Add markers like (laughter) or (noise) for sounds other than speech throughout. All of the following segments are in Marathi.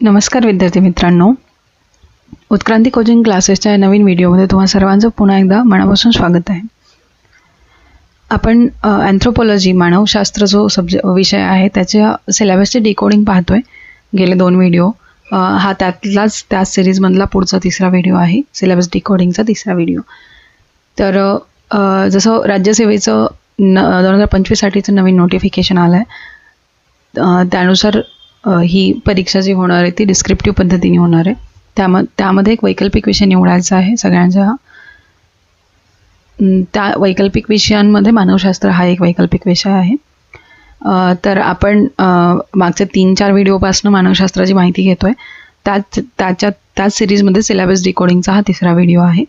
नमस्कार विद्यार्थी मित्रांनो. उत्क्रांती कोचिंग क्लासेसच्या नवीन व्हिडिओमध्ये तुम्हा सर्वांचं पुन्हा एकदा मनापासून स्वागत आहे. आपण अँथ्रोपॉलॉजी मानवशास्त्र जो सब्ज विषय आहे त्याच्या सिलेबसचे डिकोडिंग पाहतो आहे गेले दोन व्हिडिओ हा त्यातलाच त्या सिरीजमधला पुढचा तिसरा व्हिडिओ आहे. सिलेबस डिकोडिंगचा तिसरा व्हिडिओ तर जसं राज्यसेवेचं न दोन हजार पंचवीससाठीचं नवीन नोटिफिकेशन आलं आहे त्यानुसार ही परीक्षा जी होणार आहे ती डिस्क्रिप्टिव्ह पद्धतीने होणार आहे. त्याम त्यामध्ये एक वैकल्पिक विषय निवडायचा आहे सगळ्यांच्या. त्या वैकल्पिक विषयांमध्ये मानवशास्त्र हा एक वैकल्पिक विषय आहे. तर आपण मागच्या तीन चार व्हिडिओपासून मानवशास्त्राची माहिती घेतो आहे त्याच त्याच्या त्याच सिरीजमध्ये सिलेबस डिकोडिंगचा हा तिसरा व्हिडिओ आहे.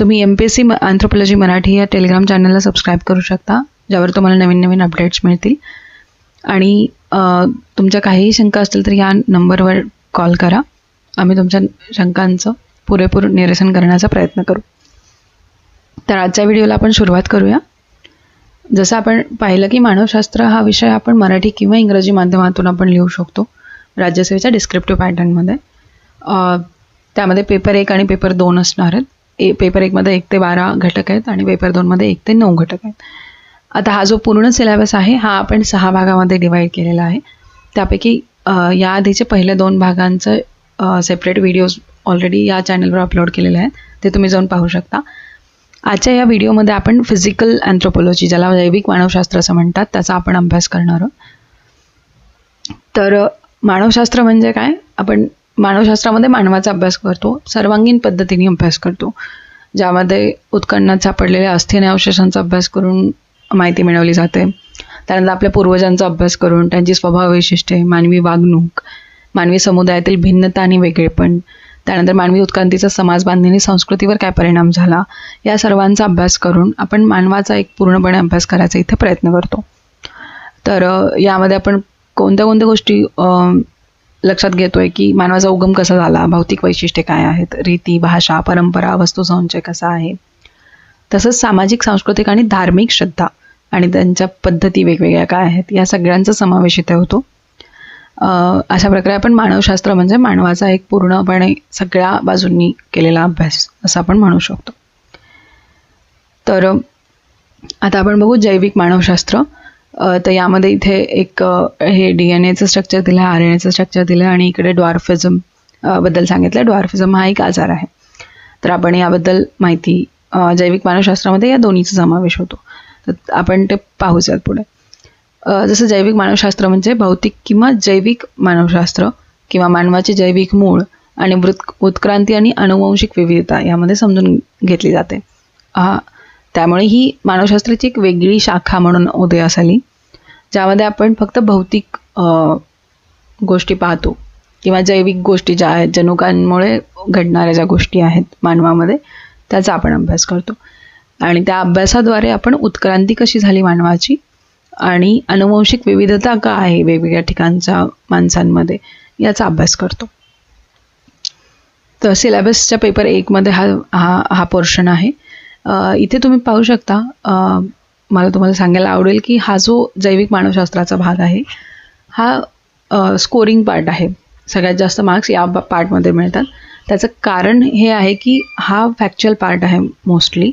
तुम्ही M P S C anthropology Marathi या टेलिग्राम चॅनलला सबस्क्राईब करू शकता ज्यावर तुम्हाला नवीन नवीन अपडेट्स मिळतील. आणि तुमच्या काहीही शंका असतील तर या नंबरवर कॉल करा. आम्ही तुमच्या शंकांचं पुरेपूर निरसन करण्याचा प्रयत्न करू. तर आजच्या व्हिडिओला आपण सुरुवात करूया. जसं आपण पाहिलं की मानवशास्त्र हा विषय आपण मराठी किंवा इंग्रजी माध्यमातून आपण लिहू शकतो राज्यसेवेच्या डिस्क्रिप्टिव्ह पॅटर्नमध्ये त्यामध्ये पेपर एक आणि पेपर दोन असणार आहेत. ए पेपर एकमध्ये एक ते बारा घटक आहेत आणि पेपर दोनमध्ये एक ते नऊ घटक आहेत. आता हा जो पूर्ण सिलेबस आहे हा आपण सहा भागामध्ये डिवाईड केलेला आहे. त्यापैकी या आधीचे पहिल्या दोन भागांचं सेपरेट व्हिडिओज ऑलरेडी या चॅनलवर अपलोड केलेले आहेत. ते तुम्ही जाऊन पाहू शकता. आजच्या या व्हिडिओमध्ये आपण फिजिकल अँथ्रोपॉलॉजी ज्याला जैविक मानवशास्त्र असं म्हणतात त्याचा आपण अभ्यास करणार आहोत. तर मानवशास्त्र म्हणजे काय? आपण मानवशास्त्रामध्ये मानवाचा अभ्यास करतो सर्वांगीण पद्धतीने अभ्यास करतो. ज्यामध्ये उत्खननात सापडलेल्या अस्थि अवशेषांचा अभ्यास करून माहिती मिळवली जाते. त्यानंतर आपल्या पूर्वजांचा अभ्यास करून त्यांची स्वभाव वैशिष्ट्ये मानवी वागणूक मानवी समुदायातील भिन्नता आणि वेगळेपण त्यानंतर मानवी उत्क्रांतीचा समाज बांधणी संस्कृतीवर काय परिणाम झाला या सर्वांचा अभ्यास करून आपण मानवाचा एक पूर्णपणे अभ्यास करायचा इथे प्रयत्न करतो. तर यामध्ये आपण कोणत्या कोणत्या गोष्टी लक्षात लक्षात घेतोय की मानवाचा उगम कसा झाला भौतिक वैशिष्ट्ये काय आहेत रीती भाषा परंपरा वस्तुसंचय कसा आहे? तसंच सामाजिक सांस्कृतिक आणि धार्मिक श्रद्धा. आणि त्यांच्या पद्धती वेगवेगळ्या काय आहेत या सगळ्यांचा समावेश इथे होतो. अशा प्रकारे आपण मानवशास्त्र म्हणजे मानवाचा एक पूर्णपणे सगळ्या बाजूंनी केलेला अभ्यास असं आपण म्हणू शकतो. तर आता आपण बघू जैविक मानवशास्त्र. तर यामध्ये इथे एक हे डी एन एचं स्ट्रक्चर दिलं आहे आर एन एचं स्ट्रक्चर दिलं आहे आणि इकडे डॉर्फिझमबद्दल सांगितलं. डॉर्फिझम हा एक आजार आहे. तर आपण याबद्दल माहिती जैविक मानवशास्त्रामध्ये या दोन्हीचा समावेश होतो. तर आपण ते पाहूयात पुढे. जसं जैविक मानवशास्त्र म्हणजे भौतिक किंवा जैविक मानवशास्त्र किंवा मानवाचे जैविक मूळ आणि मृत उत्क्रांती आणि अनुवंशिक विविधता यामध्ये समजून घेतली जाते. हा त्यामुळे ही मानवशास्त्राची एक वेगळी शाखा म्हणून उदयास आली ज्यामध्ये आपण फक्त भौतिक गोष्टी पाहतो किंवा जैविक गोष्टी ज्या आहेत जनुकांमुळे घडणाऱ्या ज्या गोष्टी आहेत मानवामध्ये त्याचा आपण अभ्यास करतो. आणि त्या अभ्यासाद्वारे आपण उत्क्रांती कशी झाली मानवाची? आणि अनुवंशिक विविधता का आहे वेगवेगळ्या ठिकाणच्या माणसांमध्ये? याचा अभ्यास करतो. तर सिलेबसच्या पेपर एकमध्ये हा हा हा पोर्शन आहे. इथे तुम्ही पाहू शकता मला तुम्हाला सांगायला आवडेल की हा जो जैविक मानवशास्त्राचा भाग आहे हा स्कोरिंग पार्ट आहे. सगळ्यात जास्त मार्क्स या पार्टमध्ये मिळतात. त्याचं कारण हे आहे की हा फॅक्च्युअल पार्ट आहे मोस्टली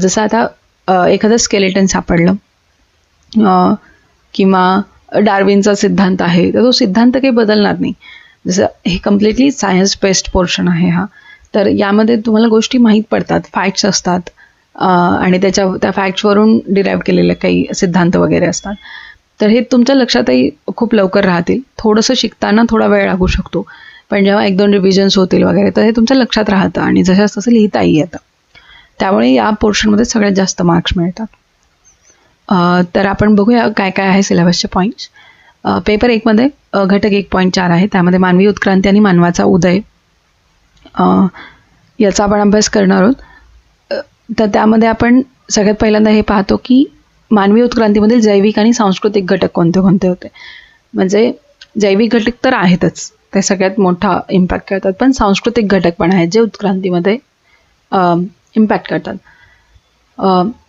जसं आता एखादं स्केलेटन सापडलं किंवा डार्विनचा सिद्धांत आहे तर तो सिद्धांत काही बदलणार नाही. जसं हे कम्प्लिटली सायन्स बेस्ड पोर्शन आहे हा. तर यामध्ये तुम्हाला गोष्टी माहीत पडतात फॅक्ट्स असतात आणि त्याच्या त्या फॅक्ट्सवरून डिराईव्ह केलेले काही सिद्धांत वगैरे असतात. तर हे तुमच्या लक्षातही खूप लवकर राहतील. थोडंसं शिकताना थोडा वेळ लागू शकतो. पण जेव्हा एक दोन रिव्हिजन्स होतील वगैरे तर हे तुमच्या लक्षात राहतं आणि जशास तसं लिहिताही येतं त्यामुळे या पोर्शनमध्ये सगळ्यात जास्त मार्क्स मिळतात. तर आपण बघूया काय काय आहे सिलेबसचे पॉईंट्स पेपर एकमध्ये घटक एक पॉईंट चार आहे. त्यामध्ये मानवी उत्क्रांती आणि मानवाचा उदय. याचा आपण अभ्यास करणार आहोत. तर त्यामध्ये आपण सगळ्यात पहिल्यांदा हे पाहतो की मानवी उत्क्रांतीमधील जैविक आणि सांस्कृतिक घटक कोणते कोणते होते? म्हणजे जैविक घटक तर आहेतच. ते सगळ्यात मोठा इम्पॅक्ट करतात. पण सांस्कृतिक घटक पण आहेत जे उत्क्रांतीमध्ये इम्पॅक्ट करतात.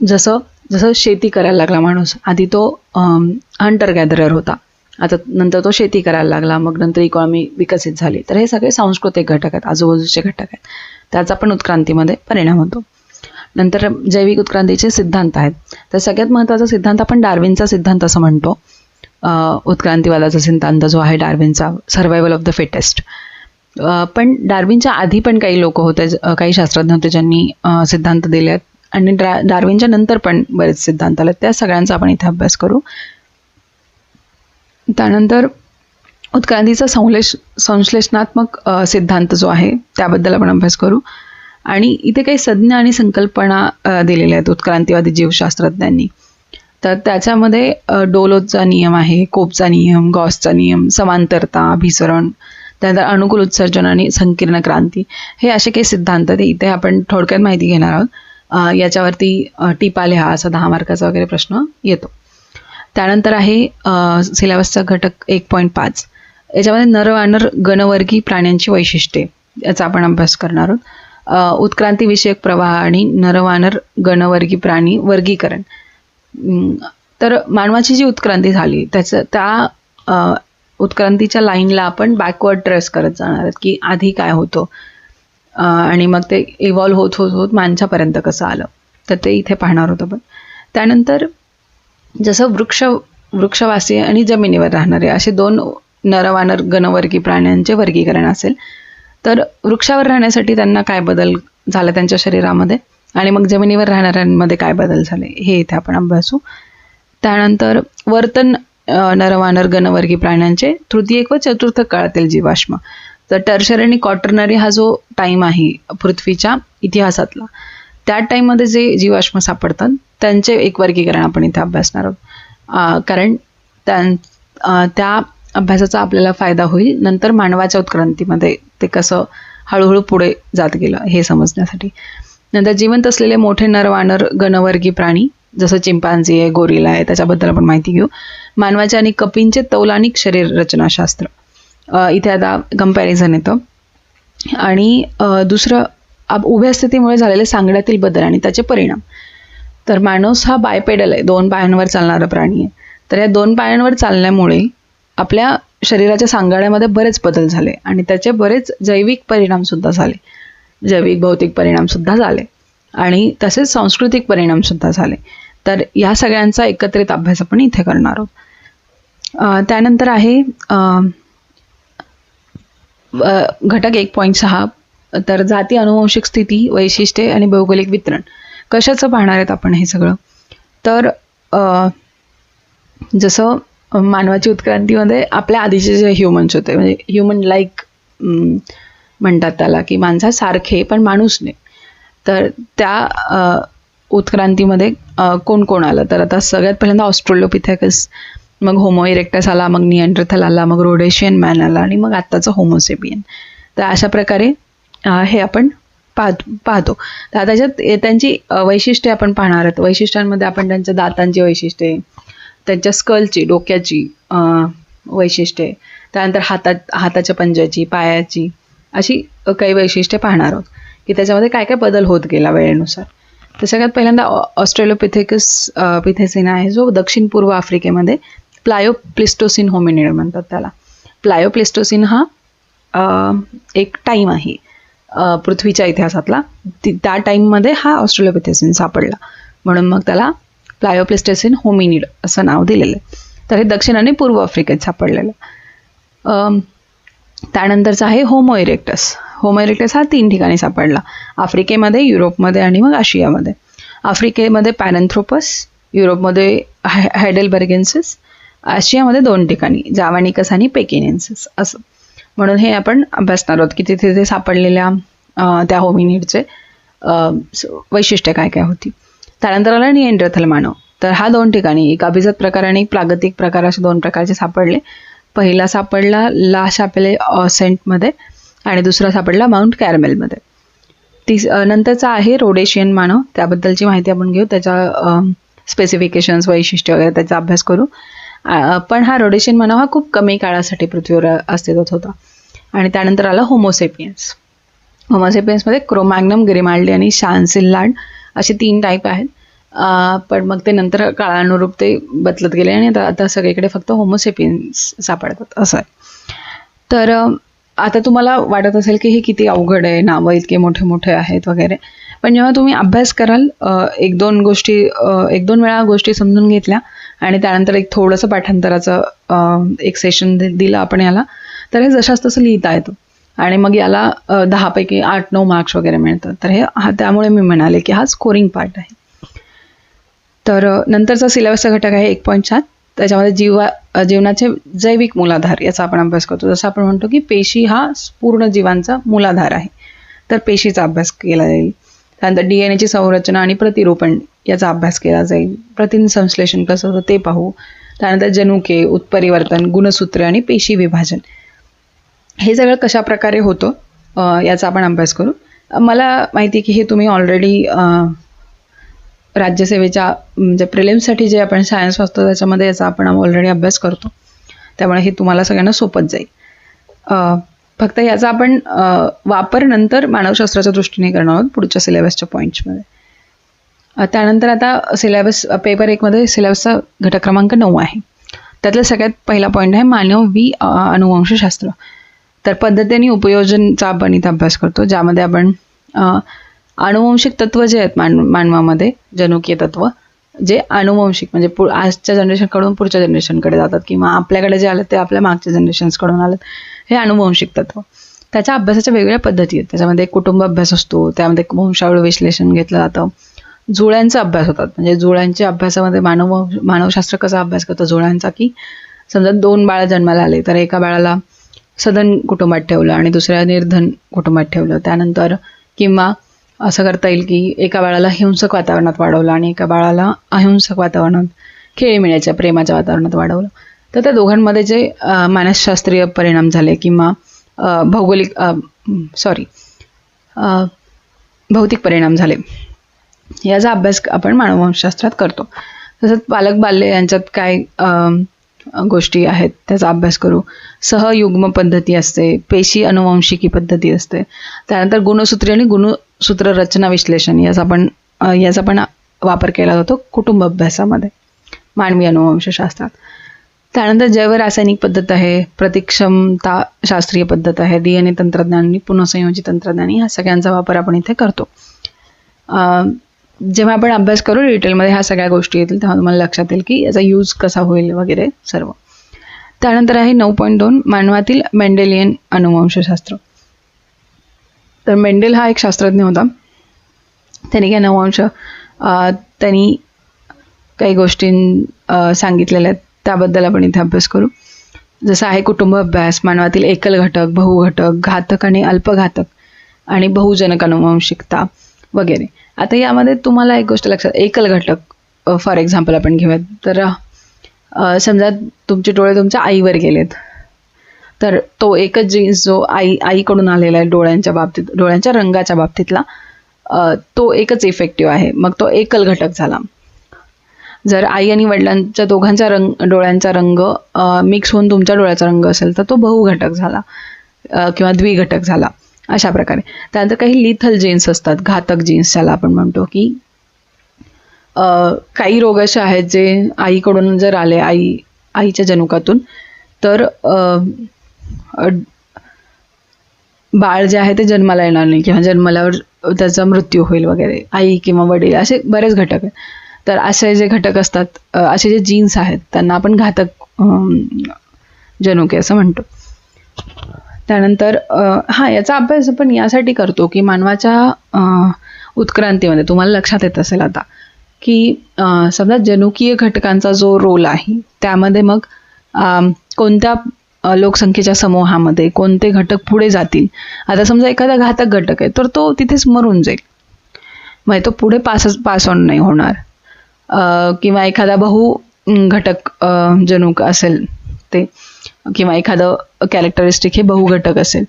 जसं जसं शेती करायला लागला माणूस आधी तो हंटर गॅदरर होता. आता नंतर तो शेती करायला लागला मग नंतर इकॉनॉमी विकसित झाली. तर हे सगळे सांस्कृतिक घटक आहेत आजूबाजूचे घटक आहेत. त्याचा पण उत्क्रांतीमध्ये परिणाम होतो. नंतर जैविक उत्क्रांतीचे सिद्धांत आहेत. तर सगळ्यात महत्त्वाचा सिद्धांत आपण डार्विनचा सिद्धांत असं म्हणतो. उत्क्रांतीवादाचा सिद्धांत जो आहे डार्विनचा सर्वायवल ऑफ द फिटेस्ट पण डार्विनच्या आधी पण काही लोक होते काही शास्त्रज्ञ होते ज्यांनी सिद्धांत दिले आहेत आणि डा डार्विनच्या नंतर पण बरेच सिद्धांत आले त्या सगळ्यांचा आपण इथे अभ्यास करू. त्यानंतर उत्क्रांतीचा संश्लेष संश्लेषणात्मक सिद्धांत जो आहे त्याबद्दल आपण अभ्यास करू. आणि इथे काही संज्ञा आणि संकल्पना दिलेल्या आहेत उत्क्रांतीवादी जीवशास्त्रज्ञांनी. तर त्याच्यामध्ये डोलोचा नियम आहे कोपचा नियम गॉसचा नियम समांतरता अभिसरण त्यानंतर अनुकूल उत्सर्जन आणि संकीर्ण क्रांती. हे असे काही सिद्धांत ते इथे आपण थोडक्यात माहिती घेणार आहोत. याच्यावरती टिपा लिहा असा दहा मार्काचा वगैरे प्रश्न येतो. त्यानंतर आहे सिलेबसचा घटक एक पॉईंट पाच. याच्यामध्ये नरवानर गणवर्गी प्राण्यांची वैशिष्ट्ये याचा आपण अभ्यास करणार आहोत. उत्क्रांतीविषयक प्रवाह आणि नरवानर गणवर्गी प्राणी वर्गीकरण. तर मानवाची जी उत्क्रांती झाली त्याचं त्या उत्क्रांतीच्या लाईनला आपण बॅकवर्ड ट्रेस करत जाणार आहेत की आधी काय होतं. आणि मग ते इव्हॉल्व्ह होत होत होत माणसापर्यंत कसं आलं. तर ते इथे पाहणार होतं पण त्यानंतर जसं वृक्ष वृक्षवासी आणि जमिनीवर राहणारे असे दोन नरवानर गणवर्गी प्राण्यांचे वर्गीकरण असेल तर वृक्षावर राहण्यासाठी त्यांना काय बदल झाला त्यांच्या शरीरामध्ये? आणि मग जमिनीवर राहणाऱ्यांमध्ये काय बदल झाले? हे इथे आपण अभ्यासू. त्यानंतर वर्तन नरवानर गणवर्गी प्राण्यांचे तृतीयक व चतुर्थ काळातील जीवाश्म. तर टर्शरी आणि क्वार्टरनरी हा जो टाईम आहे पृथ्वीच्या इतिहासातला त्या टाईममध्ये जे जीवाश्म सापडतात त्यांचे एक वर्गीकरण आपण इथे अभ्यासणार आहोत. कारण त्या त्या अभ्यासाचा आपल्याला फायदा होईल. नंतर मानवाच्या उत्क्रांतीमध्ये ते कसं हळूहळू पुढे जात गेलं हे समजण्यासाठी. नंतर जिवंत असलेले मोठे नरवानर गणवर्गी प्राणी जसं चिंपांझी आहे गोरिला आहे त्याच्याबद्दल आपण माहिती घेऊ. मानवाचे आणि कपींचे तौलानिक शरीर रचनाशास्त्र. इथे आता कंपॅरिझन येतं. आणि दुसरं उभ्या स्थितीमुळे झालेले सांगड्यातील बदल आणि त्याचे परिणाम. तर माणूस हा बायपेडल आहे दोन पायांवर चालणारा प्राणी आहे. तर या दोन पायांवर चालण्यामुळे आपल्या शरीराच्या सांगाड्यामध्ये बरेच बदल झाले आणि त्याचे बरेच जैविक परिणामसुद्धा झाले. जैविक भौतिक परिणामसुद्धा झाले. आणि तसेच सांस्कृतिक परिणामसुद्धा झाले. तर या सगळ्यांचा एकत्रित अभ्यास आपण इथे करणार आहोत. त्यानंतर आहे घटक एक पॉईंट सहा. तर जाती अनुवंशिक स्थिती वैशिष्ट्ये आणि भौगोलिक वितरण. कशाचं पाहणार आहेत आपण हे सगळं? तर जसं मानवाची उत्क्रांतीमध्ये आपल्या आधीचे जे ह्युमन्स होते म्हणजे ह्युमन लाईक म्हणतात त्याला की माणसासारखे पण माणूस नाही तर त्या उत्क्रांतीमध्ये कोण कोण आलं? तर आता सगळ्यात पहिल्यांदा ऑस्ट्रोलोपिथॅकस. मग होमो इरेक्टस आला मग नियंट्रथल आला मग रोडेशियन मॅन आला आणि मग आत्ताचं होमोसेबियन तर अशा प्रकारे हे आपण पाहतो पाहतो. तर त्याच्यात त्यांची वैशिष्ट्ये आपण पाहणार आहोत. वैशिष्ट्यांमध्ये आपण त्यांच्या दातांची वैशिष्ट्ये त्यांच्या स्कलची डोक्याची वैशिष्ट्ये त्यानंतर हातात हाताच्या पंजाची पायाची अशी काही वैशिष्ट्ये पाहणार आहोत. की त्याच्यामध्ये काय काय बदल होत गेला वेळेनुसार. तर सगळ्यात पहिल्यांदा ऑस्ट्रेलोपिथेकस पिथेसिन आहे जो दक्षिण पूर्व आफ्रिकेमध्ये प्लायोप्लिस्टोसिन होमिनिड म्हणतात त्याला. प्लायोप्लिस्टोसिन हा एक टाईम आहे पृथ्वीच्या इतिहासातला. त्या टाईममध्ये हा ऑस्ट्रेलोपिथेसिन सापडला. म्हणून मग त्याला प्लायोप्लिस्टोसिन होमिनिड असं नाव दिलेलं आहे. तर हे दक्षिण आणि पूर्व आफ्रिकेत सापडलेलं त्यानंतरचा आहे होमो इरेक्टस होमो हा तीन ठिकाणी सापडला. आफ्रिकेमध्ये युरोपमध्ये आणि मग आशियामध्ये. आफ्रिकेमध्ये पॅनॅन्थ्रोपस युरोपमध्ये हायडेलबर्गेन्सिस आशियामध्ये दोन ठिकाणी जावानिकस आणि पेकिनेन्सिस असं. म्हणून हे आपण अभ्यासणार आहोत की तिथे ते सापडलेल्या त्या होमिनिडचे वैशिष्ट्य काय काय होती. त्यानंतर आला निएंड्रथल मानव तर हा दोन ठिकाणी एक अभिजात प्रकार आणि प्रागतिक प्रकार असे दोन प्रकारचे सापडले. पहिला सापडला ला शापेले सेंटमध्ये आणि दुसरा सापडला माउंट कॅरमेलमध्ये. तीस नंतरचा आहे रोडेशियन मानव. त्याबद्दलची माहिती आपण घेऊ. त्याच्या स्पेसिफिकेशन्स वैशिष्ट्य वगैरे त्याचा अभ्यास करू. पण हा रोडेशियन मानव हा खूप कमी काळासाठी पृथ्वीवर अस्तित्वात होता. आणि त्यानंतर आला होमोसेपियन्स होमोसेपियन्समध्ये क्रोमॅग्नम ग्रिमाल्डी आणि शानसिल्लाड असे तीन टाईप आहेत. पण मग ते नंतर काळानुरूप ते बदलत गेले आणि आता आता सगळीकडे फक्त होमोसेपियन्स सापडतात. असं आहे. तर आता तुम्हाला वाटत असेल की हे किती अवघड आहे नावं इतके मोठे मोठे आहेत वगैरे. पण जेव्हा तुम्ही अभ्यास कराल एक दोन गोष्टी एक दोन वेळा गोष्टी समजून घेतल्या आणि त्यानंतर एक थोडंसं पाठांतराचं एक सेशन दिलं आपण याला तर हे जशाच तसं लिहिता येतं. आणि मग याला दहापैकी आठ नऊ मार्क्स वगैरे मिळतात. तर हे हा त्यामुळे मी म्हणाले की हा स्कोरिंग पार्ट आहे. तर नंतरचा सिलेबसचा घटक आहे एक पॉईंट सात. त्याच्यामध्ये जीवा जीवनाचे जैविक मूलाधार याचा आपण अभ्यास करतो. जसं आपण म्हणतो की पेशी हा पूर्ण जीवांचा मूलाधार आहे. तर पेशीचा अभ्यास केला जाईल. त्यानंतर डी एन एची संरचना आणि प्रतिरोपण याचा अभ्यास केला जाईल. प्रतिन संश्लेषण कसं होतं ते पाहू. त्यानंतर जनुके उत्परिवर्तन गुणसूत्रे आणि पेशी विभाजन. हे सगळं कशा प्रकारे होतं याचा आपण अभ्यास करू. मला माहिती आहे की हे तुम्ही ऑलरेडी राज्यसेवेच्या म्हणजे प्रिलिम्ससाठी जे आपण सायन्स वाचतो त्याच्यामध्ये याचा आपण ऑलरेडी अभ्यास करतो. त्यामुळे हे तुम्हाला सगळ्यांना सोपत जाईल. फक्त याचा आपण वापर नंतर मानवशास्त्राच्या दृष्टीने करणार आहोत पुढच्या सिलेबसच्या पॉईंट्समध्ये त्यानंतर आता सिलेबस पेपर एकमध्ये सिलेबसचा घटक क्रमांक नऊ आहे. त्यातला सगळ्यात पहिला पॉईंट आहे मानव वी अनुवंशशास्त्र तर पद्धतीने उपयोजनचा आपण इथं अभ्यास करतो ज्यामध्ये आपण अनुवंशिक तत्व जे आहेत मान मानवामध्ये जनुकीय तत्व जे अनुवंशिक म्हणजे पु आजच्या जनरेशनकडून पुढच्या जनरेशनकडे जातात किंवा आपल्याकडे जे आलं ते आपल्या मागच्या जनरेशन्सकडून आलं हे अनुवंशिक तत्व. त्याच्या अभ्यासाच्या वेगवेगळ्या पद्धती आहेत. त्याच्यामध्ये कुटुंब अभ्यास असतो त्यामध्ये वंशावळ विश्लेषण घेतलं जातं. जुळ्यांचा अभ्यास होतात. म्हणजे जुळ्यांच्या अभ्यासामध्ये मानव मानवशास्त्र कसा अभ्यास करतो? जुळ्यांचा की समजा दोन बाळं जन्माला आले तर एका बाळाला सदन कुटुंबात ठेवलं आणि दुसऱ्या निर्धन कुटुंबात ठेवलं. त्यानंतर किंवा असं करता येईल की एका बाळाला हिंसक वातावरणात वाढवलं आणि एका बाळाला अहिंसक वातावरणात खेळ मिळायच्या प्रेमाच्या वातावरणात वाढवलं. तर त्या दोघांमध्ये जे मानसशास्त्रीय परिणाम झाले किंवा भौगोलिक सॉरी भौतिक परिणाम झाले याचा अभ्यास आपण मानववंशशास्त्रात करतो. तसंच पालक बाल्य यांच्यात काय गोष्टी आहेत त्याचा अभ्यास करू. सहयुग्म पद्धती असते पेशी अनुवंशिकी पद्धती असते. त्यानंतर गुणसूत्री आणि गुणसूत्र रचना विश्लेषण याचा पण याचा पण वापर केला जातो कुटुंब अभ्यासामध्ये मानवी अनुवंशशास्त्रात त्यानंतर जैवरासायनिक पद्धत आहे प्रतिक्षमता शास्त्रीय पद्धत आहे डी एन ए तंत्रज्ञान आणि पुनःसंयोजित तंत्रज्ञान ह्या सगळ्यांचा वापर आपण इथे करतो. जेव्हा आपण अभ्यास करू डिटेलमध्ये ह्या सगळ्या गोष्टी येतील तेव्हा तुम्हाला लक्षात येईल की याचा यूज कसा होईल वगैरे सर्व. त्यानंतर आहे नऊ पॉईंट दोन मानवातील मेंडेलियन अनुवंशशास्त्र. तर मेंडेल हा एक शास्त्रज्ञ होता. त्यांनी काय नववंश त्यांनी काही गोष्टी सांगितलेल्या आहेत. त्याबद्दल आपण इथे अभ्यास करू. जसं आहे कुटुंब अभ्यास मानवातील एकल घटक बहुघटक घातक आणि अल्पघातक आणि बहुजनक अनुवंशिकता वगैरे. आता यामध्ये तुम्हाला एक गोष्ट लक्षात एकल घटक फॉर एक्झाम्पल आपण घेऊयात. तर समजा तुमचे डोळे तुमच्या आईवर गेलेत. तर तो एकच जीन्स जो आई आईकडून आलेला आहे डोळ्यांच्या बाबतीत डोळ्यांच्या रंगाच्या बाबतीतला तो एकच इफेक्टिव्ह आहे. मग तो एकल घटक झाला. जर आई आणि वडिलांच्या दोघांचा रंग डोळ्यांचा रंग मिक्स होऊन तुमच्या डोळ्याचा रंग असेल तर तो बहुघटक झाला किंवा द्विघटक झाला. अशा प्रकारे. त्यानंतर काही लिथल जीन्स असतात घातक जीन्स ज्याला आपण म्हणतो की काही रोग असे आहेत जे आईकडून जर आले आई आईच्या जनुकातून तर बाळ जे आहे ते जन्माला येणार नाही किंवा जन्मल्यावर त्याचा मृत्यू होईल वगैरे आई किंवा वडील असे बरेच घटक आहेत. तर असे जे घटक असतात असे जे जीन्स आहेत त्यांना आपण घातक जनुके असं म्हणतो. त्यानंतर हा याचा अभ्यास आपण यासाठी करतो की मानवाच्या उत्क्रांतीमध्ये तुम्हाला लक्षात येत असेल आता की समजा जनुकीय घटकांचा जो रोल आहे त्यामध्ये मग कोणत्या लोकसंख्येच्या समूहामध्ये कोणते घटक पुढे जातील? आता समजा एखादा घातक घटक आहे तर तो तिथेच मरून जाईल. म्हणजे तो पुढे पास पास ऑन नाही होणार. किंवा एखादा बहु घटक जनुक असेल ते किंवा एखादं कॅरेक्टरिस्टिक हे बहुघटक असेल.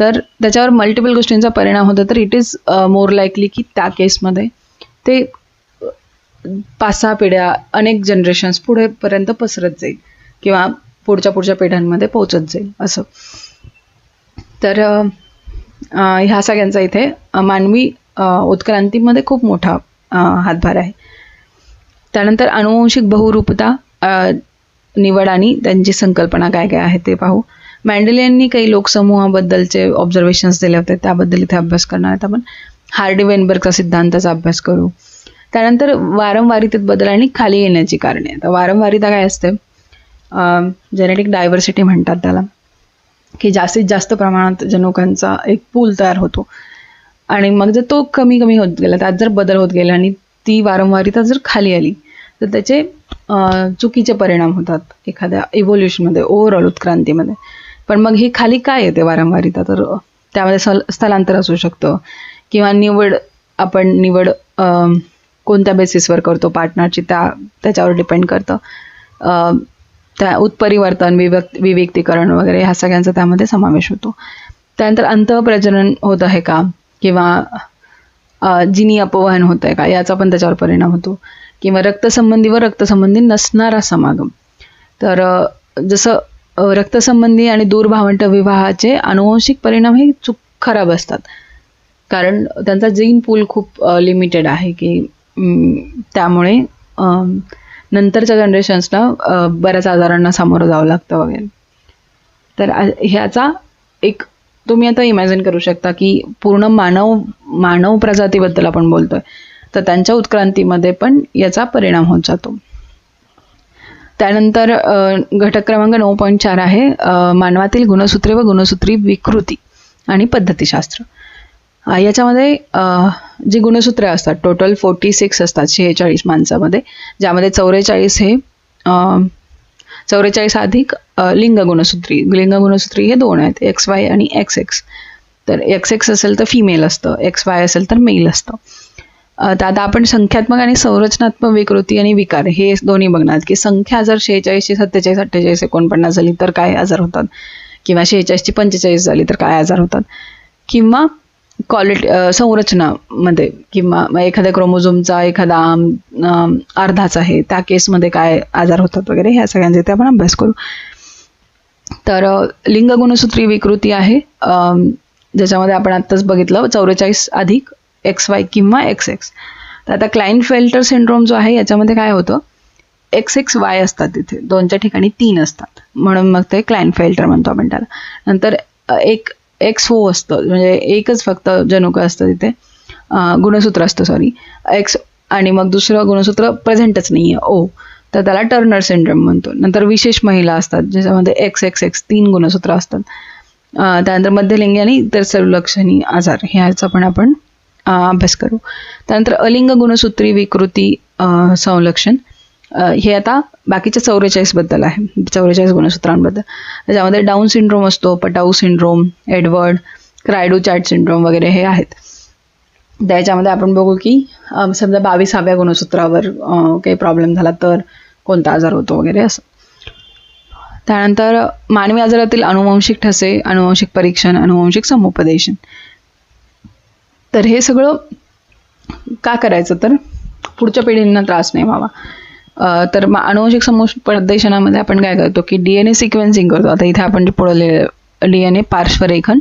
तर त्याच्यावर मल्टिपल गोष्टींचा परिणाम होतो. तर इट इज मोर लाईकली की त्या केसमध्ये ते पाच सहा पिढ्या अनेक जनरेशन्स पुढेपर्यंत पसरत जाईल किंवा पुढच्या पुढच्या पिढ्यांमध्ये पोचत जाईल असं. तर ह्या सगळ्यांचा इथे मानवी उत्क्रांतीमध्ये खूप मोठा हातभार आहे. त्यानंतर अनुवंशिक बहुरूपता निवड आणि त्यांची संकल्पना काय काय आहे ते पाहू. मॅन्डेल यांनी काही लोकसमूहाबद्दलचे ऑब्झर्वेशन्स दिले होते त्याबद्दल इथे अभ्यास करणार आहेत आपण. हार्डी वेनबर्गचा सिद्धांताचा अभ्यास करू. त्यानंतर वारंवारितेत बदल आणि खाली येण्याची कारणे. आता वारंवारिता काय असते? जेनेटिक डायव्हर्सिटी म्हणतात त्याला की जास्तीत जास्त प्रमाणात जनुकांचा एक पूल तयार होतो. आणि मग जर तो कमी कमी होत गेला त्यात जर बदल होत गेला आणि ती वारंवारिता जर खाली आली तर त्याचे चुकीचे परिणाम होतात एखाद्या इव्होल्युशनमध्ये ओव्हरऑल उत्क्रांतीमध्ये. पण मग ही खाली काय येते वारंवारिता? तर त्यामध्ये सल स्थलांतर असू शकतं किंवा निवड आपण निवड कोणत्या बेसिसवर करतो? पार्टनरची त्या त्याच्यावर डिपेंड करतं. त्या उत्परिवर्तन विव्यक्त विव्यक्तीकरण वगैरे ह्या सगळ्यांचा त्यामध्ये समावेश होतो. त्यानंतर अंतप्रजनन होत आहे का? किंवा जिनी अपवहन होत आहे का? याचा पण त्याच्यावर परिणाम होतो. किंवा रक्तसंबंधी व रक्तसंबंधी नसणारा समागम. तर जसं रक्तसंबंधी आणि दूरभावंट विवाहाचे अनुवंशिक परिणाम हे चूक खराब असतात. कारण त्यांचा जीन पूल खूप लिमिटेड आहे की त्यामुळे नंतरच्या जनरेशन्सला बऱ्याच आजारांना सामोरं जावं लागतं वगैरे. तर ह्याचा एक तुम्ही आता इमॅजिन करू शकता की पूर्ण मानव मानव प्रजातीबद्दल आपण बोलतोय. तर त्यांच्या उत्क्रांतीमध्ये पण याचा परिणाम होत जातो. त्यानंतर घटक क्रमांक नऊ पॉईंट चार आहे मानवातील गुणसूत्रे व गुणसूत्री विकृती आणि पद्धतीशास्त्र. याच्यामध्ये जी गुणसूत्रे असतात टोटल फोर्टी सिक्स असतात शेहेचाळीस माणसामध्ये ज्यामध्ये चौवेचाळीस हे चौवेचाळीस अधिक लिंग गुणसूत्री. लिंग गुणसूत्री हे दोन आहेत एक्स वाय आणि एक्स एक्स. तर एक्स एक्स असेल तर फिमेल असतं एक्स वाय असेल तर मेल असतं. दादा आता आपण संख्यात्मक आणि संरचनात्मक विकृती आणि विकार हे दोन्ही बघणार की संख्या जर शेहेचाळीसशे सत्तेचाळीस अठ्ठेचाळीस एकोणपन्नास झाली तर काय आजार होतात? किंवा शेहेचाळीसची पंचेचाळीस झाली तर काय आजार होतात? किंवा क्वालिटी संरचनामध्ये किंवा एखाद्या क्रोमोझोमचा एखादा अर्धाच आहे त्या केसमध्ये काय आजार होतात वगैरे ह्या सगळ्यांचे ते आपण अभ्यास करू. तर लिंग गुणसूत्री विकृती आहे. ज्याच्यामध्ये आपण आत्ताच बघितलं चौवेचाळीस अधिक एक्स वाय किंवा एक्स एक्स तर आता क्लाइन फेल्टर सिंड्रोम जो आहे याच्यामध्ये काय होतं? एक्स एक्स वाय असतात तिथे. दोनच्या ठिकाणी तीन असतात. म्हणून मग ते क्लाइन फेल्टर म्हणतो आपण त्याला. नंतर एक एक्स हो असतं. म्हणजे एकच फक्त जनुक असतं तिथे. गुणसूत्र असतं सॉरी एक्स आणि मग दुसरं गुणसूत्र प्रेझेंटच नाही आहे ओ तर त्याला टर्नर सिंड्रोम म्हणतो. नंतर विशेष महिला असतात ज्याच्यामध्ये एक्स एक्स एक्स तीन गुणसूत्र असतात. त्यानंतर मध्यलिंगी आणि इतर सर्वलक्षणी आजार. ह्याचा पण आपण अभ्यास करू. त्यानंतर अलिंग गुणसूत्री विकृती संलक्षण. हे आता बाकीच्या चौवेचाळीसबद्दल आहे. चौवेचाळीस गुणसूत्रांबद्दल. त्याच्यामध्ये डाऊन सिंड्रोम असतो Patau syndrome Edward cri du chat syndrome वगैरे हे आहेत. त्याच्यामध्ये आपण बघू की समजा बावीसाव्या गुणसूत्रावर काही प्रॉब्लेम झाला तर कोणता आजार होतो वगैरे असं. त्यानंतर मानवी आजारातील अनुवंशिक ठसे अनुवंशिक परीक्षण अनुवंशिक समुपदेशन. तर हे सगळं का करायचं? तर पुढच्या पिढींना त्रास नाही व्हावा. तर मग अनुवंशिक समुपदेशनामध्ये आपण काय करतो की डी एन ए सिक्वेन्सिंग करतो. आता इथे आपण जे पुढले डी एन ए पार्श्वरेखन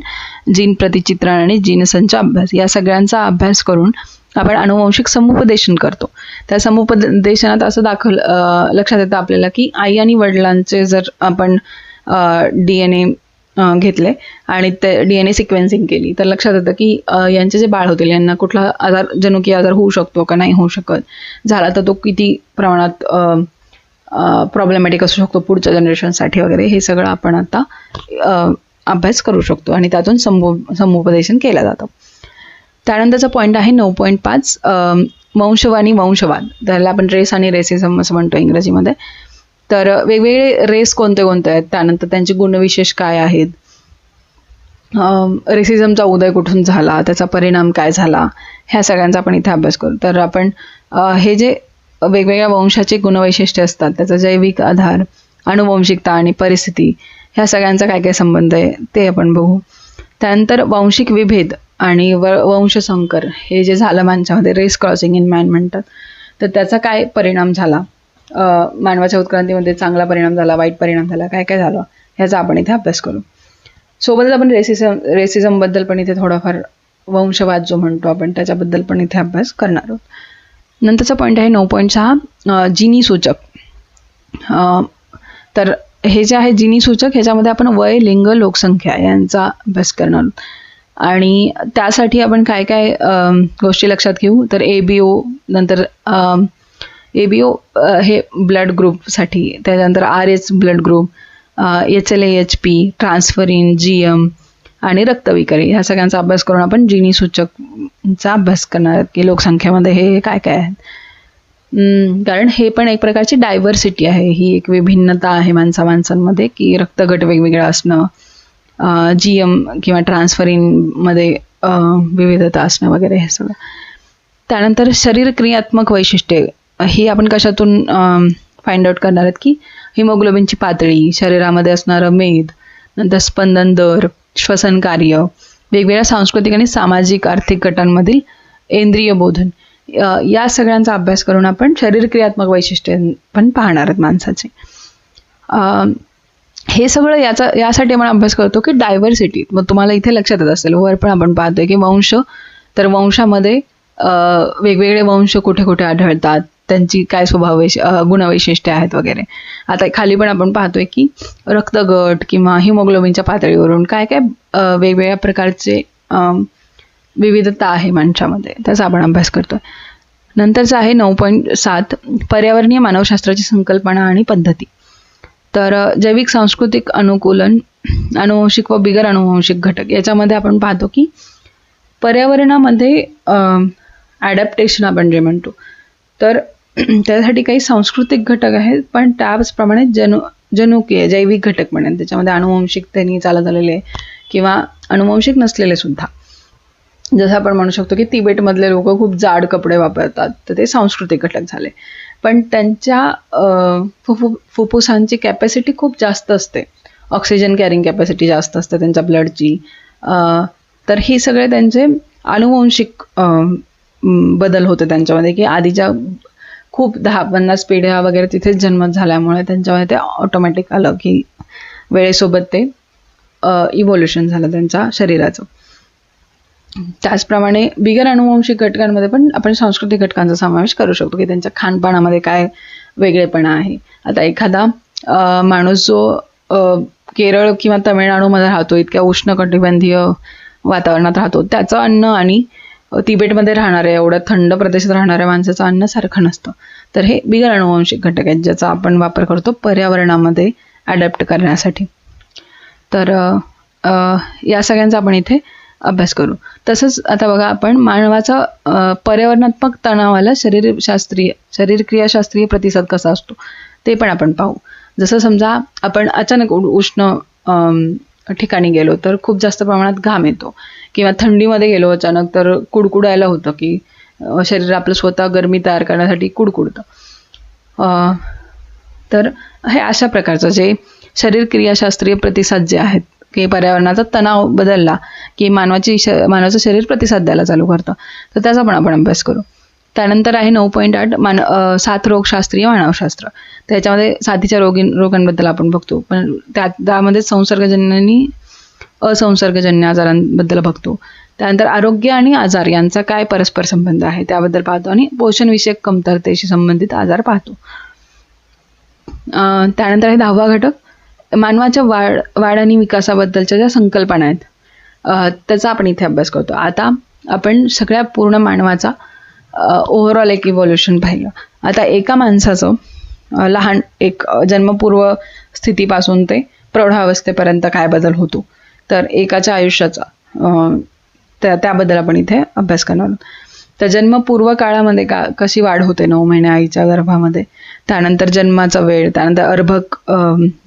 जीन प्रतिचित्रण आणि जीनसंचा अभ्यास या सगळ्यांचा अभ्यास करून आपण अनुवंशिक समुपदेशन करतो. त्या समुपदेशनात असं दाखल लक्षात येतं आपल्याला की आई आणि वडिलांचे जर आपण डी एन ए घेतले आणि ते डी एन ए सिक्वेन्सिंग केली. तर लक्षात येतं की यांचे जे बाळ होतील यांना कुठला आजार जनुकीय आजार होऊ शकतो का नाही होऊ शकत. झाला तर तो किती प्रमाणात प्रॉब्लेमॅटिक असू शकतो पुढच्या जनरेशनसाठी वगैरे हे सगळं आपण आता अभ्यास करू शकतो आणि त्यातून समू समुपदेशन केलं जातं. त्यानंतरचा पॉईंट आहे नऊ पॉईंट पाच वंशवानी वंशवाद. त्याला आपण रेस आणि रेसिझम असं म्हणतो इंग्रजीमध्ये. तर वेगवेगळे रेस कोणते कोणते आहेत? त्यानंतर त्यांचे गुणविशेष काय आहेत? रेसिझमचा उदय कुठून झाला? त्याचा परिणाम काय झाला? ह्या सगळ्यांचा आपण इथे अभ्यास करू. तर आपण हे जे वेगवेगळ्या वंशाचे गुणवैशिष्ट्य असतात त्याचा जैविक आधार अनुवंशिकता आणि परिस्थिती ह्या सगळ्यांचा काय काय संबंध आहे ते आपण बघू. त्यानंतर वांशिक विभेद आणि व वंशसंकर हे जे झालं माणसामध्ये रेस क्रॉसिंग इन मॅन म्हणतात तर त्याचा काय परिणाम झाला? मानवाच्या उत्क्रांतीमध्ये चांगला परिणाम झाला वाईट परिणाम झाला काय काय झालं ह्याचा आपण इथे अभ्यास करू. सोबतच आपण रेसिझम रेसिझमबद्दल पण इथे थोडाफार वंशवाद जो म्हणतो आपण त्याच्याबद्दल पण इथे अभ्यास करणार आहोत. नंतरचा पॉईंट आहे नऊ पॉईंट सहा जिनी सूचक. तर हे जे आहे जिनी सूचक ह्याच्यामध्ये आपण वय लिंग लोकसंख्या यांचा अभ्यास करणार आणि त्यासाठी आपण काय काय गोष्टी लक्षात घेऊ? तर ए बी ओ नंतर ए बी ओ हे ब्लड ग्रुपसाठी. त्याच्यानंतर R H blood group H L H P transferrin G M आणि रक्तविकारी. ह्या सगळ्यांचा अभ्यास करून आपण जिनी सूचकचा अभ्यास करणार आहोत की लोकसंख्येमध्ये हे काय काय आहेत कारण हे पण एक प्रकारची डायव्हर्सिटी आहे. ही एक विभिन्नता आहे माणसा माणसांमध्ये की रक्तगट वेगवेगळा असणं जी एम किंवा ट्रान्सफरिनमध्ये विविधता असणं वगैरे हे सगळं. त्यानंतर शरीर क्रियात्मक वैशिष्ट्ये. हे आपण कशातून फाइंड आउट करणार आहेत की हिमोग्लोबिनची पातळी शरीरामध्ये असणारं मेद नंतर स्पंदन दर श्वसन कार्य वेगवेगळ्या सांस्कृतिक आणि सामाजिक आर्थिक गटांमधील इंद्रिय बोधन या सगळ्यांचा अभ्यास करून आपण शरीर क्रियात्मक वैशिष्ट्ये पण पाहणार आहेत माणसाचे. हे सगळं याचा यासाठी आपण अभ्यास करतो की डायव्हर्सिटी मग तुम्हाला इथे लक्षात येत असेल वर पण आपण पाहतोय की वंश तर वंशामध्ये वेगवेगळे वंश कुठे कुठे आढळतात त्यांची काय स्वभाव गुणवैशिष्ट्य आहेत वगैरे. आता खाली पण आपण पाहतोय की रक्तगट किंवा हिमोग्लोबिनच्या पातळीवरून काय काय वेगवेगळ्या प्रकारचे विविधता आहे माणसामध्ये. त्याचा आपण अभ्यास करतोय. नंतरचं आहे नऊ पॉईंट सात पर्यावरणीय मानवशास्त्राची संकल्पना आणि पद्धती. तर जैविक सांस्कृतिक अनुकूलन अनुवंशिक व बिगर अनुवंशिक घटक याच्यामध्ये आपण पाहतो की पर्यावरणामध्ये ॲडॅप्टेशन आपण जे म्हणतो. तर (clears throat) त्यासाठी काही सांस्कृतिक घटक आहेत पण त्याचप्रमाणे जनु जनुकीय जैविक घटक म्हणे त्याच्यामध्ये अनुवंशिक त्यांनी चालत आलेले किंवा अनुवंशिक नसलेले सुद्धा. जसं आपण म्हणू शकतो की तिबेटमधले लोक खूप जाड कपडे वापरतात तर ते सांस्कृतिक घटक झाले. पण त्यांच्या फुफु फुफ्फुसांची कॅपॅसिटी खूप जास्त असते. ऑक्सिजन कॅरिंग कॅपॅसिटी जास्त असते त्यांच्या ब्लडची तर हे सगळे त्यांचे अनुवंशिक बदल होते त्यांच्यामध्ये की आधीच्या खूप दहा पन्नास पिढ्या वगैरे तिथेच जन्म झाल्यामुळे त्यांच्यामध्ये ते ऑटोमॅटिक आलं की वेळेसोबत ते इव्होल्युशन झालं त्यांच्या शरीराचं. त्याचप्रमाणे बिगर अनुवंशिक घटकांमध्ये पण आपण सांस्कृतिक घटकांचा समावेश करू शकतो की त्यांच्या खानपानामध्ये काय वेगळेपणा आहे. आता एखादा माणूस जो केरळ किंवा तमिळनाडूमध्ये राहतो इतक्या उष्णकटिबंधीय वातावरणात राहतो त्याचं अन्न आणि तिबेटमध्ये राहणाऱ्या एवढ्या थंड प्रदेशात राहणाऱ्या माणसाचं अन्न सारखं नसतं. तर हे बिगर अनुवंशिक घटक आहेत ज्याचा आपण वापर करतो पर्यावरणामध्ये ॲडॅप्ट करण्यासाठी. तर या सगळ्यांचा आपण इथे अभ्यास करू. तसंच आता बघा आपण मानवाचा पर्यावरणात्मक तणावाला शरीरशास्त्रीय शरीरक्रियाशास्त्रीय प्रतिसाद कसा असतो ते पण आपण पाहू. जसं समजा आपण अचानक उष्ण ठिकाणी गेलो तर खूप जास्त प्रमाणात घाम येतो. किंवा थंडीमध्ये गेलो अचानक तर कुडकुडायला होतं की शरीर आपलं स्वतः गरमी तयार करण्यासाठी कुडकुडतं. तर हे अशा प्रकारचं जे शरीर क्रियाशास्त्रीय प्रतिसाद जे आहेत की पर्यावरणाचा तणाव बदलला की मानवाची श मानवाचं शरीर प्रतिसाद द्यायला चालू करतं तर त्याचा पण आपण अभ्यास करू. त्यानंतर आहे नऊ पॉईंट आठ मान सात रोगशास्त्रीय मानवशास्त्र. त्याच्यामध्ये साथीच्या रोगी रोगांबद्दल आपण बघतो. पण त्या त्यामध्ये संसर्गजन्य आणि असंसर्गजन्य आजारांबद्दल बघतो. त्यानंतर आरोग्य आणि आजार यांचा काय परस्पर संबंध आहे त्याबद्दल पाहतो आणि पोषणविषयक कमतरतेशी संबंधित आजार पाहतो. त्यानंतर आहे दहावा घटक. मानवाच्या वाढ वाढ आणि विकासाबद्दलच्या ज्या संकल्पना आहेत त्याचा आपण इथे अभ्यास करतो. आता आपण सगळ्या पूर्ण मानवाचा ओव्हरऑल एक इव्हॉल्युशन पाहिलं. आता एका माणसाचं लहान एक जन्मपूर्व स्थितीपासून ते प्रौढावस्थेपर्यंत काय बदल होतो? तर एकाच्या आयुष्याचा त्या त्याबद्दल आपण इथे अभ्यास करणार तर जन्मपूर्व काळामध्ये का कशी वाढ होते नऊ महिने आईच्या गर्भामध्ये? त्यानंतर जन्माचा वेळ त्यानंतर अर्भक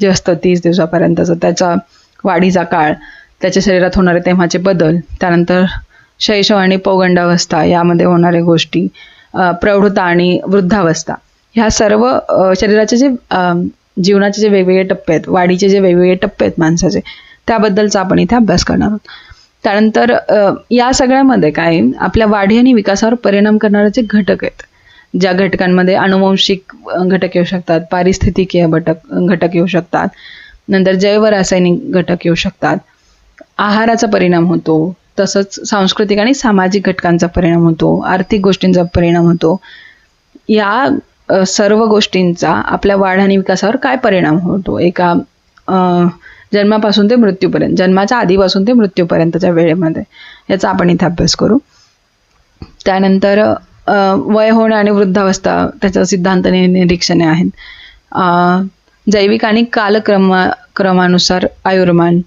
जे असतं तीस दिवसापर्यंतचं त्याचा वाढीचा काळ त्याच्या शरीरात होणारे तेव्हाचे बदल त्यानंतर शैशव आणि पौगंडावस्था यामध्ये होणाऱ्या गोष्टी प्रौढता आणि वृद्धावस्था ह्या सर्व शरीराचे जे जीवनाचे जे वेगवेगळे टप्पे आहेत वाढीचे जे वेगवेगळे टप्पे आहेत माणसाचे त्याबद्दलचा आपण इथे अभ्यास करणार आहोत. त्यानंतर या सगळ्यामध्ये काय आपल्या वाढी आणि विकासावर परिणाम करणारे जे घटक आहेत ज्या घटकांमध्ये अनुवंशिक घटक येऊ शकतात पारिस्थितिकीय घटक घटक येऊ शकतात नंतर जैव रासायनिक घटक येऊ शकतात आहाराचा परिणाम होतो तसंच सांस्कृतिक आणि सामाजिक घटकांचा परिणाम होतो आर्थिक गोष्टींचा परिणाम होतो. या सर्व गोष्टींचा आपल्या वाढ आणि विकासावर काय परिणाम होतो? एका जन्मापासून ते मृत्यूपर्यंत जन्माच्या आधीपासून ते मृत्यूपर्यंतच्या वेळेमध्ये. याचा आपण इथे अभ्यास करू. त्यानंतर वय होणं आणि वृद्धावस्था त्याचा सिद्धांत निरीक्षणे आहेत. जैविक आणि कालक्रमा क्रमानुसार आयुर्मान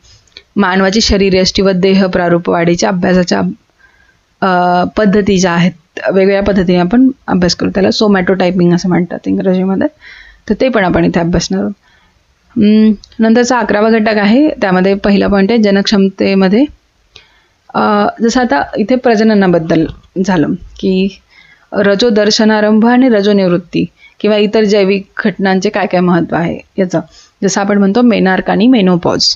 मानवाची शरीरयष्टी व देह प्रारूप वाढीच्या अभ्यासाच्या पद्धती ज्या आहेत वेगवेगळ्या पद्धतीने आपण अभ्यास करू. त्याला सोमॅटो टायपिंग असं म्हणतात इंग्रजीमध्ये. तर ते पण आपण इथे अभ्यासणार आहोत. नंतरचा अकरावा घटक आहे त्यामध्ये पहिला पॉईंट आहे जनक्षमतेमध्ये. जसं आता इथे प्रजननाबद्दल झालं की रजो दर्शनारंभ आणि रजोनिवृत्ती किंवा इतर जैविक घटनांचे काय काय महत्त्व आहे याचं. जसं आपण म्हणतो मेनार्क आणि मेनोपॉज.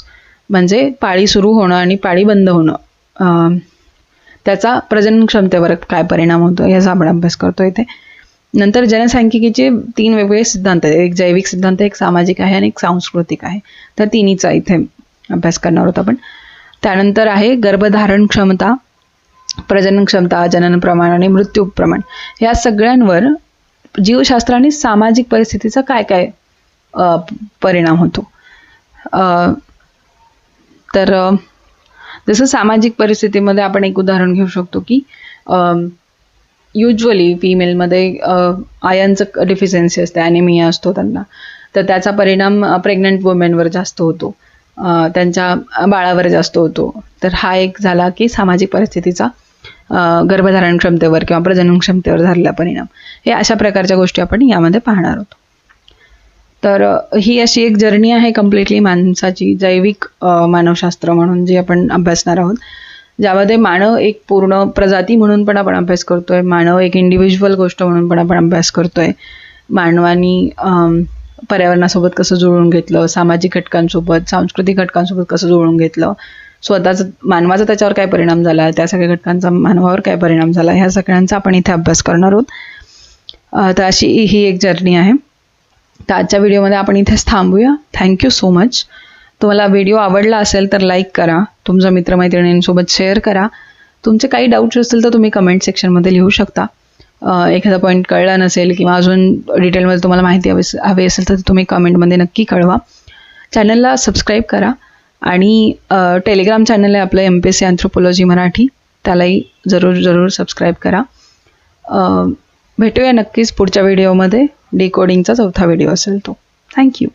म्हणजे पाळी सुरू होणं आणि पाळी बंद होणं. त्याचा प्रजनन क्षमतेवर काय परिणाम होतो याचा आपण अभ्यास करतो इथे. नंतर जनसांख्यिकीचे तीन वेगवेगळे सिद्धांत आहेत. एक जैविक सिद्धांत एक सामाजिक आहे आणि एक सांस्कृतिक आहे. तर तिन्हीचा इथे अभ्यास करणार आहोत आपण. त्यानंतर आहे गर्भधारण क्षमता प्रजनन क्षमता जनन प्रमाण आणि मृत्यू प्रमाण. या सगळ्यांवर जीवशास्त्र आणि सामाजिक परिस्थितीचा काय काय परिणाम होतो? तर जसं सामाजिक परिस्थितीमध्ये आपण एक उदाहरण घेऊ शकतो की युजली फिमेलमध्ये आयनचं डिफिशियन्सी असते ॲनिमिया असतो त्यांना. तर त्याचा परिणाम प्रेग्नंट वुमेनवर जास्त होतो. त्यांच्या बाळावर जास्त होतो. तर हा एक झाला की सामाजिक परिस्थितीचा गर्भधारण क्षमतेवर किंवा प्रजनन क्षमतेवर झालेला परिणाम. हे अशा प्रकारच्या गोष्टी आपण यामध्ये पाहणार आहोत. तर ही अशी एक जर्नी आहे कम्प्लिटली माणसाची जैविक मानवशास्त्र म्हणून जी आपण अभ्यासणार आहोत. ज्यामध्ये मानव एक पूर्ण प्रजाती म्हणून पण आपण अभ्यास करतोय मानव एक इंडिव्हिज्युअल गोष्ट म्हणून पण आपण अभ्यास करतोय. मानवानी पर्यावरणासोबत कसं जुळून घेतलं सामाजिक घटकांसोबत सांस्कृतिक घटकांसोबत कसं जुळून घेतलं स्वतःचं मानवाचा त्याच्यावर काय परिणाम झाला त्या सगळ्या घटकांचा मानवावर काय परिणाम झाला ह्या सगळ्यांचा आपण इथे अभ्यास करणार आहोत. तर अशी ही एक जर्नी आहे. तर आजच्या व्हिडिओमध्ये आपण इथेच थांबूया. थँक्यू सो मच तुम्हाला व्हिडिओ आवडला असेल तर लाईक करा. तुमच्या मित्रमैत्रिणींसोबत शेअर करा. तुमचे काही डाऊट्स असतील तर तुम्ही कमेंट सेक्शनमध्ये लिहू शकता. एखादा पॉईंट कळला नसेल किंवा अजून डिटेलमध्ये तुम्हाला माहिती हवी हवी असेल तर तुम्ही कमेंटमध्ये नक्की कळवा. चॅनलला सबस्क्राईब करा. आणि टेलिग्राम चॅनल आहे आपलं M P S C anthropology Marathi. त्यालाही जरूर जरूर सबस्क्राईब करा. भेटूया नक्कीच पुढच्या व्हिडिओमध्ये डिकोडिंगचा चौथा व्हिडिओ असेल तो. थँक्यू